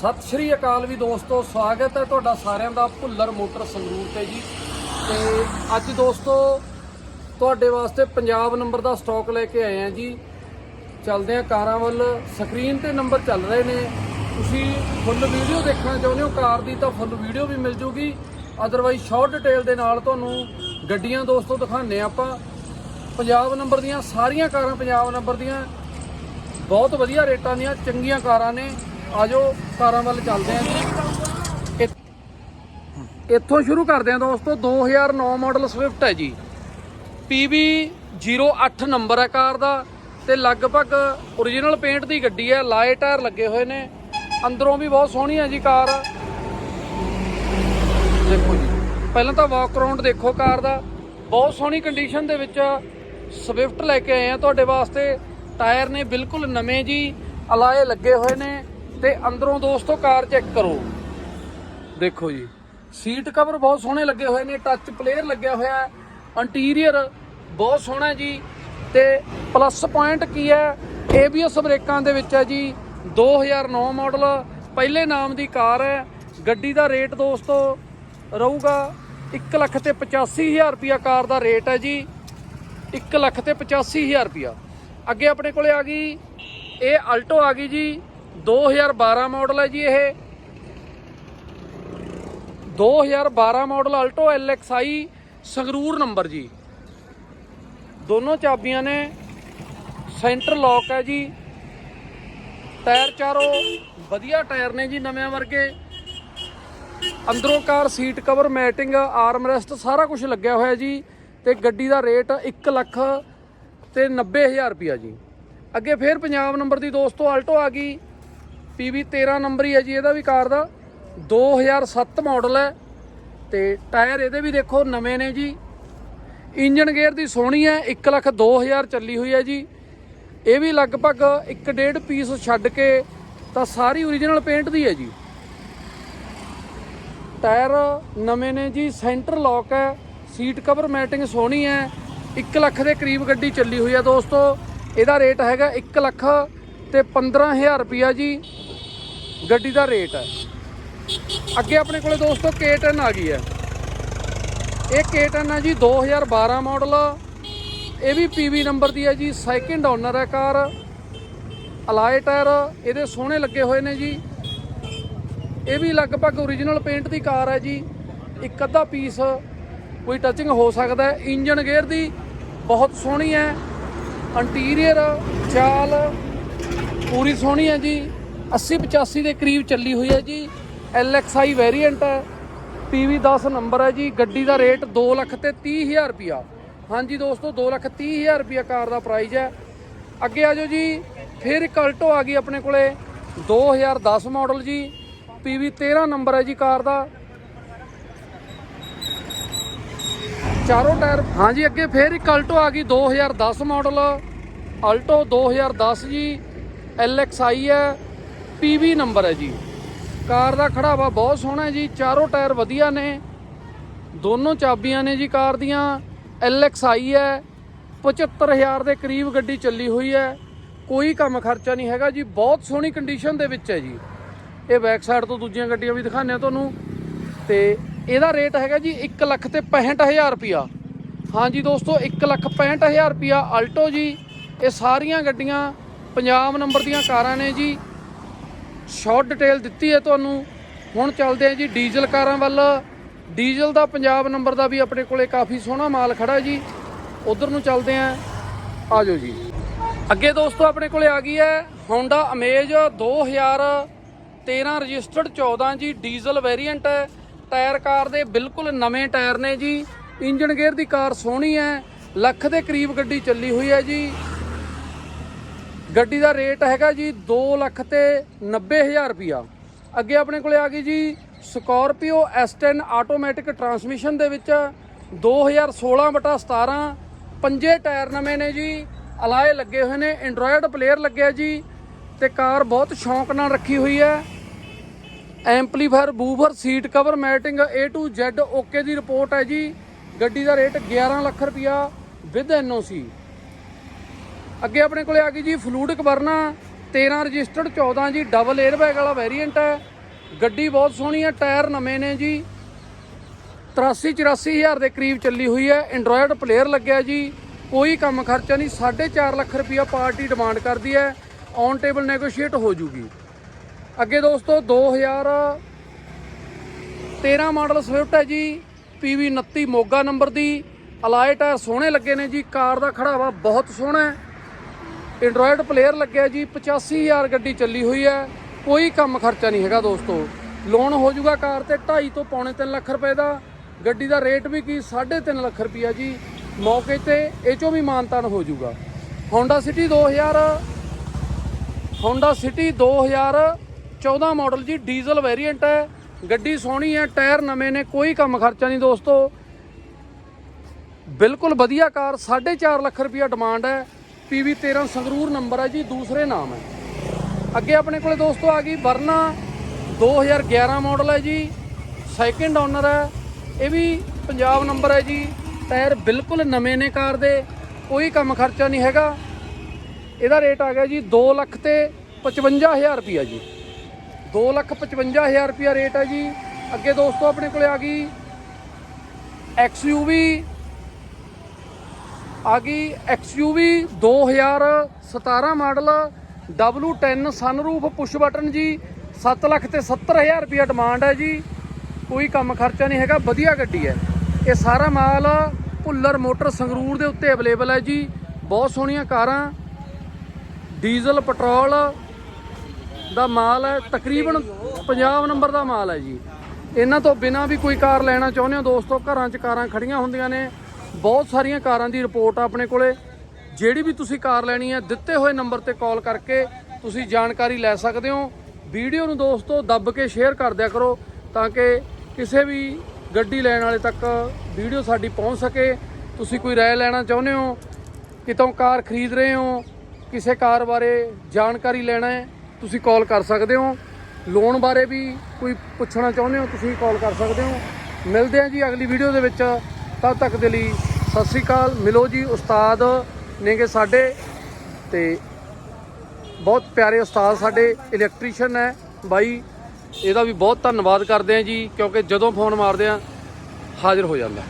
ਸਤਿ ਸ਼੍ਰੀ ਅਕਾਲ ਵੀ ਦੋਸਤੋ, ਸਵਾਗਤ ਹੈ ਤੁਹਾਡਾ ਸਾਰਿਆਂ ਦਾ ਭੁੱਲਰ ਮੋਟਰ ਸੰਗਰੂਰ ਤੇ ਜੀ। ਤੇ ਅੱਜ ਦੋਸਤੋ, ਤੁਹਾਡੇ ਵਾਸਤੇ ਪੰਜਾਬ ਨੰਬਰ ਦਾ ਸਟਾਕ ਲੈ ਕੇ ਆਏ ਆ ਜੀ। ਚੱਲਦੇ ਆ ਕਾਰਾਂ ਵੱਲ। ਸਕਰੀਨ ਤੇ ਨੰਬਰ ਚੱਲ ਰਹੇ ਨੇ। ਤੁਸੀਂ ਫੁੱਲ ਵੀਡੀਓ ਦੇਖਣਾ ਚਾਹੁੰਦੇ ਹੋ, ਕਾਰ ਦੀ ਤਾਂ ਫੁੱਲ ਵੀਡੀਓ ਵੀ ਮਿਲ ਜੂਗੀ। ਅਦਰਵਾਈਜ਼ ਸ਼ਾਰਟ ਡਿਟੇਲ ਦੇ ਨਾਲ ਤੁਹਾਨੂੰ ਗੱਡੀਆਂ ਦੋਸਤੋ ਦਿਖਾਣੇ ਆਪਾਂ। ਪੰਜਾਬ ਨੰਬਰ ਦੀਆਂ ਸਾਰੀਆਂ ਕਾਰਾਂ ਪੰਜਾਬ ਨੰਬਰ ਦੀਆਂ। ਬਹੁਤ ਵਧੀਆ ਰੇਟਾਂ ਦੀਆਂ, ਚੰਗੀਆਂ ਕਾਰਾਂ ਨੇ। ਆਜੋ ਕਾਰਾਂ ਵੱਲ ਚੱਲਦੇ ਆਂ ਜੀ। ਇੱਥੋਂ ਸ਼ੁਰੂ ਕਰਦੇ ਆਂ ਦੋਸਤੋ 2009 ਮਾਡਲ ਸਵਿਫਟ ਹੈ ਜੀ। PB 08 ਨੰਬਰ ਹੈ ਕਾਰ ਦਾ ਤੇ ਲਗਭਗ origignal ਪੇਂਟ ਦੀ ਗੱਡੀ ਹੈ, ਲਾਏ ਟਾਇਰ ਲੱਗੇ ਹੋਏ ਨੇ। ਅੰਦਰੋਂ ਵੀ ਬਹੁਤ ਸੋਹਣੀ ਹੈ ਜੀ ਕਾਰ। ਦੇਖੋ ਜੀ, ਪਹਿਲਾਂ ਤਾਂ ਵਾਕ ਅਰਾਊਂਡ ਦੇਖੋ ਕਾਰ ਦਾ। ਬਹੁਤ ਸੋਹਣੀ ਕੰਡੀਸ਼ਨ ਦੇ ਵਿੱਚ ਸਵਿਫਟ ਲੈ ਕੇ ਆਏ ਆ ਤੁਹਾਡੇ ਵਾਸਤੇ। ਟਾਇਰ ਨੇ ਬਿਲਕੁਲ ਨਵੇਂ ਜੀ, ਅਲਾਏ ਲੱਗੇ ਹੋਏ ਨੇ। ਤੇ ਅੰਦਰੋਂ ਦੋਸਤੋ ਕਾਰ ਚੈੱਕ ਕਰੋ। ਦੇਖੋ ਜੀ, ਸੀਟ ਕਵਰ ਬਹੁਤ ਸੋਹਣੇ ਲੱਗੇ ਹੋਏ ਨੇ ਟੱਚ ਪਲੇਅਰ ਲੱਗਿਆ ਹੋਇਆ ਇੰਟੀਰੀਅਰ ਬਹੁਤ ਸੋਹਣਾ ਜੀ, ਤੇ ਪਲੱਸ ਪੁਆਇੰਟ ਕੀ ਹੈ ABS ਬ੍ਰੇਕਾਂ ਦੇ ਵਿੱਚ ਹੈ ਜੀ 2009 ਮਾਡਲ ਪਹਿਲੇ ਨਾਮ ਦੀ ਕਾਰ ਹੈ, ਗੱਡੀ ਦਾ ਰੇਟ ਦੋਸਤੋ ਰਹੂਗਾ 1 ਲੱਖ ਤੇ 85000 ਰੁਪਿਆ ਕਾਰ ਦਾ ਰੇਟ ਹੈ ਜੀ 1 ਲੱਖ ਤੇ 85000 ਰੁਪਿਆ ਅੱਗੇ ਆਪਣੇ ਕੋਲੇ ਆ ਗਈ, ਇਹ ਅਲਟੋ ਆ ਗਈ ਜੀ 2012 ਮਾਡਲ ਹੈ ਜੀ ਇਹ। 2012 model Alto LXI Sangrur number ਜੀ। ਦੋਨੋਂ ਚਾਬੀਆਂ ਨੇ ਸੈਂਟਰ ਲੌਕ ਹੈ ਜੀ। ਟਾਇਰ ਚਾਰੋ ਵਧੀਆ ਟਾਇਰ ਨੇ ਜੀ ਨਵਿਆਂ ਵਰਗੇ। ਅੰਦਰੋਂ car seat cover matting arm rest ਸਾਰਾ ਕੁਝ ਲੱਗਿਆ ਹੋਇਆ ਜੀ। ਤੇ ਗੱਡੀ ਦਾ ਰੇਟ 1 ਲੱਖ ਤੇ 90000 ਰੁਪਿਆ ਜੀ। ਅੱਗੇ ਫੇਰ ਪੰਜਾਬ ਨੰਬਰ ਦੀ ਦੋਸਤੋ ਆਲਟੋ ਆ ਗਈ। PV 13 ਨੰਬਰ ਹੀ ਹੈ ਜੀ, ਇਹਦਾ ਵੀ ਕਾਰ ਦਾ। 2007 ਮਾਡਲ ਹੈ ਤੇ ਟਾਇਰ ਇਹਦੇ ਵੀ ਦੇਖੋ ਨਵੇਂ ਨੇ ਜੀ। ਇੰਜਨ ਗੇਅਰ ਦੀ ਸੋਹਣੀ ਹੈ 1 ਲੱਖ 2000 ਚੱਲੀ ਹੋਈ ਹੈ ਜੀ। ਇਹ ਵੀ ਲਗਭਗ 1.5 ਪੀਸ ਛੱਡ ਕੇ ਤਾਂ ਸਾਰੀ ਓਰੀਜਨਲ ਪੇਂਟ ਦੀ ਹੈ ਜੀ। ਟਾਇਰ ਨਵੇਂ ਨੇ ਜੀ ਸੈਂਟਰ ਲੌਕ ਹੈ ਸੀਟ ਕਵਰ ਮੈਟਿੰਗ ਸੋਹਣੀ ਹੈ। 1 ਲੱਖ ਦੇ ਕਰੀਬ ਗੱਡੀ ਚੱਲੀ ਹੋਈ ਹੈ ਦੋਸਤੋ। ਇਹਦਾ ਰੇਟ ਹੈਗਾ 1 ਲੱਖ ਤੇ 15000 ਰੁਪਿਆ ਜੀ। ਗੱਡੀ ਦਾ ਰੇਟ ਹੈ। ਅੱਗੇ ਆਪਣੇ ਕੋਲੇ ਦੋਸਤੋ K10 ਆ ਗਈ ਹੈ। ਇਹ K10 ਹੈ ਜੀ 2012 ਮਾਡਲ ਇਹ ਵੀ PV ਨੰਬਰ ਦੀ ਹੈ ਜੀ। ਸੈਕਿੰਡ ਓਨਰ ਹੈ ਕਾਰ। ਅਲਾਈ ਟਾਇਰ ਇਹਦੇ ਸੋਹਣੇ ਲੱਗੇ ਹੋਏ ਨੇ ਜੀ। ਇਹ ਵੀ ਲਗਭਗ origignal ਪੇਂਟ ਦੀ ਕਾਰ ਹੈ ਜੀ। ਇੱਕ ਅੱਧਾ ਪੀਸ ਕੋਈ ਟੱਚਿੰਗ ਹੋ ਸਕਦਾ ਹੈ। ਇੰਜਨ ਗੇਅਰ ਦੀ ਬਹੁਤ ਸੋਹਣੀ ਹੈ। ਇੰਟੀਰੀਅਰ ਚਾਲ ਪੂਰੀ ਸੋਹਣੀ ਹੈ ਜੀ। 80 85 ਦੇ ਕਰੀਬ ਚੱਲੀ ਹੋਈ ਹੈ ਜੀ। LXI ਵੇਰੀਐਂਟ ਹੈ। PV 10 ਨੰਬਰ ਹੈ ਜੀ। ਗੱਡੀ ਦਾ ਰੇਟ 2 ਲੱਖ ਤੇ 30000 ਰੁਪਿਆ ਹਾਂਜੀ ਦੋਸਤੋ 2 ਲੱਖ 30000 ਰੁਪਿਆ ਕਾਰ ਦਾ ਪ੍ਰਾਈਸ ਹੈ। ਅੱਗੇ ਆ ਜਾਓ ਜੀ। ਫਿਰ ਇੱਕ ਅਲਟੋ ਆ ਗਈ ਆਪਣੇ ਕੋਲੇ। 2010 ਮਾਡਲ ਜੀ। PV 13 ਨੰਬਰ ਹੈ ਜੀ ਕਾਰ ਦਾ। ਚਾਰੋਂ ਟਾਇਰ ਹਾਂਜੀ, ਅੱਗੇ ਫੇਰ ਇੱਕ ਅਲਟੋ ਆ ਗਈ। 2010 ਮਾਡਲ ਅਲਟੋ 2010 ਜੀ। LXI ਹੈ। PV ਨੰਬਰ ਹੈ ਜੀ। ਕਾਰ ਦਾ ਖੜਾਵਾ ਬਹੁਤ ਸੋਹਣਾ ਹੈ ਜੀ, ਚਾਰੋਂ ਟਾਇਰ ਵਧੀਆ ਨੇ। ਦੋਨੋਂ ਚਾਬੀਆਂ ਨੇ ਜੀ ਕਾਰ ਦੀਆਂ। LXI ਹੈ 75000 ਦੇ ਕਰੀਬ ਗੱਡੀ ਚੱਲੀ ਹੋਈ ਹੈ। ਕੋਈ ਕੰਮ ਖਰਚਾ ਨਹੀਂ ਹੈਗਾ ਜੀ, ਬਹੁਤ ਸੋਹਣੀ ਕੰਡੀਸ਼ਨ ਦੇ ਵਿੱਚ ਹੈ ਜੀ। ਇਹ ਬੈਕ ਸਾਈਡ ਤੋਂ ਦੂਜੀਆਂ ਗੱਡੀਆਂ ਵੀ ਦਿਖਾਉਂਦੇ ਆ ਤੁਹਾਨੂੰ। ਤੇ ਇਹਦਾ ਰੇਟ ਹੈਗਾ ਜੀ 1 ਲੱਖ ਤੇ 65000 ਰੁਪਿਆ ਹਾਂਜੀ ਦੋਸਤੋ 1 ਲੱਖ 65000 ਰੁਪਿਆ ਅਲਟੋ ਜੀ। ਇਹ ਸਾਰੀਆਂ ਗੱਡੀਆਂ ਪੰਜਾਬ ਨੰਬਰ ਦੀਆਂ ਕਾਰਾਂ ਨੇ ਜੀ। ਸ਼ਾਰਟ ਡਿਟੇਲ ਦਿੱਤੀ ਹੈ ਤੁਹਾਨੂੰ। ਹੁਣ ਚੱਲਦੇ ਆ ਜੀ ਡੀਜ਼ਲ ਕਾਰਾਂ ਵੱਲ। ਡੀਜ਼ਲ ਦਾ ਪੰਜਾਬ ਨੰਬਰ ਦਾ ਵੀ ਆਪਣੇ ਕੋਲੇ ਕਾਫੀ ਸੋਹਣਾ ਮਾਲ ਖੜਾ ਜੀ। ਉਧਰ ਨੂੰ ਚੱਲਦੇ ਆ ਆਜੋ ਜੀ। ਅੱਗੇ ਦੋਸਤੋ ਆਪਣੇ ਕੋਲੇ ਆ ਗਈ ਹੈ Honda Amaze 2013 ਰਜਿਸਟਰਡ 14 ਜੀ, ਡੀਜ਼ਲ ਵੇਰੀਐਂਟ ਹੈ। ਟਾਇਰ ਕਾਰ ਦੇ ਬਿਲਕੁਲ ਨਵੇਂ ਟਾਇਰ ਨੇ ਜੀ। ਇੰਜਨ ਗੇਅਰ ਦੀ ਕਾਰ ਸੋਹਣੀ ਹੈ। ਲੱਖ ਦੇ ਕਰੀਬ ਗੱਡੀ ਚੱਲੀ ਹੋਈ ਹੈ ਜੀ। ਗੱਡੀ ਦਾ ਰੇਟ ਹੈਗਾ ਜੀ 2 ਲੱਖ ਤੇ 90000 ਰੁਪਿਆ ਅੱਗੇ ਆਪਣੇ ਕੋਲੇ ਆ ਗਈ ਜੀ ਸਕੋਰਪੀਓ S10 ਆਟੋਮੈਟਿਕ ਟਰਾਂਸਮਿਸ਼ਨ ਦੇ ਵਿੱਚ 2016 ਬਟਾ 17 ਪੰਜੇ ਟਾਇਰ ਨਵੇਂ ਨੇ ਜੀ, ਅਲਾਏ ਲੱਗੇ ਹੋਏ ਨੇ ਐਂਡਰੋਇਡ ਪਲੇਅਰ ਲੱਗਿਆ ਜੀ ਤੇ ਕਾਰ ਬਹੁਤ ਸ਼ੌਂਕ ਨਾਲ ਰੱਖੀ ਹੋਈ ਹੈ। Amplifier, woofer, seat cover, matting A to Z, okay the report ਹੈ ਜੀ। ਗੱਡੀ ਦਾ ਰੇਟ 11 ਲੱਖ ਰੁਪਿਆ ਵਿਦ ਐਨਓਸੀ ਅੱਗੇ ਆਪਣੇ ਕੋਲੇ ਆ ਗਈ ਜੀ ਫਲੂਡਿਕ ਵਰਨਾ 13 ਰਜਿਸਟਰਡ 14 ਜੀ ਡਬਲ 에ਅਰ ਬੈਗ ਵਾਲਾ ਵੇਰੀਐਂਟ ਹੈ। ਗੱਡੀ ਬਹੁਤ ਸੋਹਣੀ ਹੈ, ਟਾਇਰ ਨਵੇਂ ਨੇ ਜੀ। 83 84000 ਦੇ ਕਰੀਬ ਚੱਲੀ ਹੋਈ ਹੈ। ਐਂਡਰੋਇਡ ਪਲੇਅਰ ਲੱਗਿਆ ਜੀ। ਕੋਈ ਕੰਮ ਖਰਚਾ ਨਹੀਂ 4.5 ਲੱਖ ਰੁਪਇਆ ਪਾਰਟੀ ਡਿਮਾਂਡ ਕਰਦੀ ਹੈ। ਔਨ ਟੇਬਲ ਨੈਗੋਸ਼ੀਏਟ ਹੋ ਜੂਗੀ। ਅੱਗੇ ਦੋਸਤੋ 2013 ਮਾਡਲ ਸਵਿਫਟ ਹੈ ਜੀ। PV 29 ਮੋਗਾ ਨੰਬਰ ਦੀ। ਅਲਾਇਟ ਹੈ ਸੋਹਣੇ ਲੱਗੇ ਨੇ ਜੀ। ਕਾਰ ਦਾ ਖੜਾਵਾ ਬਹੁਤ ਸੋਹਣਾ ਹੈ। ਐਂਡਰੋਇਡ ਪਲੇਅਰ ਲੱਗਿਆ ਜੀ 85000 ਗੱਡੀ ਚੱਲੀ ਹੋਈ ਹੈ। ਕੋਈ ਕੰਮ ਖਰਚਾ ਨਹੀਂ ਹੈਗਾ ਦੋਸਤੋ। ਲੋਨ ਹੋ ਜਾਊਗਾ ਕਾਰ ਤੇ 2.5 ਤੋਂ ਪੌਣੇ 3 ਲੱਖ ਰੁਪਏ ਦਾ। ਗੱਡੀ ਦਾ ਰੇਟ ਵੀ ਕੀ? 3.5 ਲੱਖ ਰੁਪਈਆ ਜੀ। ਮੌਕੇ ਤੇ ਇਹ ਚੋਂ ਵੀ ਮਾਨਤਾਨ ਹੋ ਜਾਊਗਾ। Honda City 2000 Honda City 2014 model ਜੀ ਡੀਜ਼ਲ ਵੇਰੀਐਂਟ ਹੈ। ਗੱਡੀ ਸੋਹਣੀ ਹੈ, ਟਾਇਰ ਨਵੇਂ ਨੇ, ਕੋਈ ਕੰਮ ਖਰਚਾ ਨਹੀਂ ਦੋਸਤੋ। ਬਿਲਕੁਲ ਵਧੀਆ ਕਾਰ 4.5 ਲੱਖ ਰੁਪਇਆ ਡਿਮਾਂਡ ਹੈ। PV 13 ਸੰਗਰੂਰ ਨੰਬਰ ਹੈ ਜੀ, ਦੂਸਰੇ ਨਾਮ ਹੈ। ਅੱਗੇ ਆਪਣੇ ਕੋਲੇ ਦੋਸਤੋ ਆ ਗਈ ਵਰਨਾ 2011 ਮਾਡਲ ਹੈ ਜੀ ਸੈਕਿੰਡ ਓਨਰ ਹੈ, ਇਹ ਵੀ ਪੰਜਾਬ ਨੰਬਰ ਹੈ ਜੀ, ਟਾਇਰ ਬਿਲਕੁਲ ਨਵੇਂ ਨੇ ਕਾਰ ਦੇ, ਕੋਈ ਕੰਮ ਖਰਚਾ ਨਹੀਂ ਹੈਗਾ। ਇਹਦਾ ਰੇਟ ਆ ਗਿਆ ਜੀ 2 ਲੱਖ ਤੇ 55000 ਰੁਪਿਆ ਜੀ। 2 ਲੱਖ 55000 ਰੁਪਿਆ ਰੇਟ ਹੈ ਜੀ। ਅੱਗੇ ਦੋਸਤੋ ਆਪਣੇ ਕੋਲੇ ਆ ਗਈ XUV ਆ ਗਈ XUV 2017 model W10 sunroof push button ਜੀ 7 ਲੱਖ ਤੇ 70000 ਰੁਪਿਆ ਡਿਮਾਂਡ ਹੈ ਜੀ। ਕੋਈ ਕੰਮ ਖਰਚਾ ਨਹੀਂ ਹੈਗਾ, ਵਧੀਆ ਗੱਡੀ ਹੈ। ਇਹ ਸਾਰਾ ਮਾਲ ਭੁੱਲਰ ਮੋਟਰ ਸੰਗਰੂਰ ਦੇ ਉੱਤੇ ਅਵੇਲੇਬਲ ਹੈ ਜੀ। ਬਹੁਤ ਸੋਹਣੀਆਂ ਕਾਰਾਂ। ਡੀਜ਼ਲ, ਪੈਟਰੋਲ ਦਾ ਮਾਲ ਹੈ। ਤਕਰੀਬਨ ਪੰਜਾਬ ਨੰਬਰ ਦਾ ਮਾਲ ਹੈ ਜੀ। ਇਹਨਾਂ ਤੋਂ ਬਿਨਾ ਵੀ ਕੋਈ ਕਾਰ ਲੈਣਾ ਚਾਹੁੰਦੇ ਹੋ, ਦੋਸਤੋ, ਘਰਾਂ 'ਚ ਕਾਰਾਂ ਖੜੀਆਂ ਹੁੰਦੀਆਂ ਨੇ। ਬਹੁਤ ਸਾਰੀਆਂ ਕਾਰਾਂ ਦੀ ਰਿਪੋਰਟ ਆ ਆਪਣੇ ਕੋਲੇ। ਜਿਹੜੀ ਵੀ ਤੁਸੀਂ ਕਾਰ ਲੈਣੀ ਹੈ ਦਿੱਤੇ ਹੋਏ ਨੰਬਰ ਤੇ ਕਾਲ ਕਰਕੇ ਤੁਸੀਂ ਜਾਣਕਾਰੀ ਲੈ ਸਕਦੇ ਹੋ। ਵੀਡੀਓ ਨੂੰ ਦੋਸਤੋ ਦੱਬ ਕੇ ਸ਼ੇਅਰ ਕਰ ਦਿਆ ਕਰੋ ਤਾਂ ਕਿ ਕਿਸੇ ਵੀ ਗੱਡੀ ਲੈਣ ਵਾਲੇ ਤੱਕ ਵੀਡੀਓ ਸਾਡੀ ਪਹੁੰਚ ਸਕੇ। ਤੁਸੀਂ ਕੋਈ ਰਾਏ ਲੈਣਾ ਚਾਹੁੰਦੇ ਹੋ, ਕਿਤੋਂ ਕਾਰ ਖਰੀਦ ਰਹੇ ਹੋ, ਕਿਸੇ ਕਾਰ ਬਾਰੇ ਜਾਣਕਾਰੀ ਲੈਣਾ ਹੈ, ਤੁਸੀਂ ਕਾਲ ਕਰ ਸਕਦੇ ਹੋ। ਲੋਨ ਬਾਰੇ ਵੀ ਕੋਈ ਪੁੱਛਣਾ ਚਾਹੁੰਦੇ ਹੋ, ਤੁਸੀਂ ਕਾਲ ਕਰ ਸਕਦੇ ਹੋ। ਮਿਲਦੇ ਹਾਂ ਜੀ ਅਗਲੀ ਵੀਡੀਓ ਦੇ ਵਿੱਚ। ਤਦ ਤੱਕ ਦੇ ਲਈ ਸਤਿ ਸ੍ਰੀ ਅਕਾਲ। ਮਿਲੋ ਜੀ ਉਸਤਾਦ ਨੇਗੇ ਸਾਡੇ ਤੇ ਬਹੁਤ ਪਿਆਰੇ ਉਸਤਾਦ ਸਾਡੇ ਇਲੈਕਟ੍ਰੀਸ਼ੀਅਨ ਹੈ ਬਾਈ। ਇਹਦਾ ਵੀ ਬਹੁਤ ਧੰਨਵਾਦ ਕਰਦੇ ਹਾਂ ਜੀ, ਕਿਉਂਕਿ ਜਦੋਂ ਫੋਨ ਮਾਰਦੇ ਆ ਹਾਜ਼ਰ ਹੋ ਜਾਂਦਾ।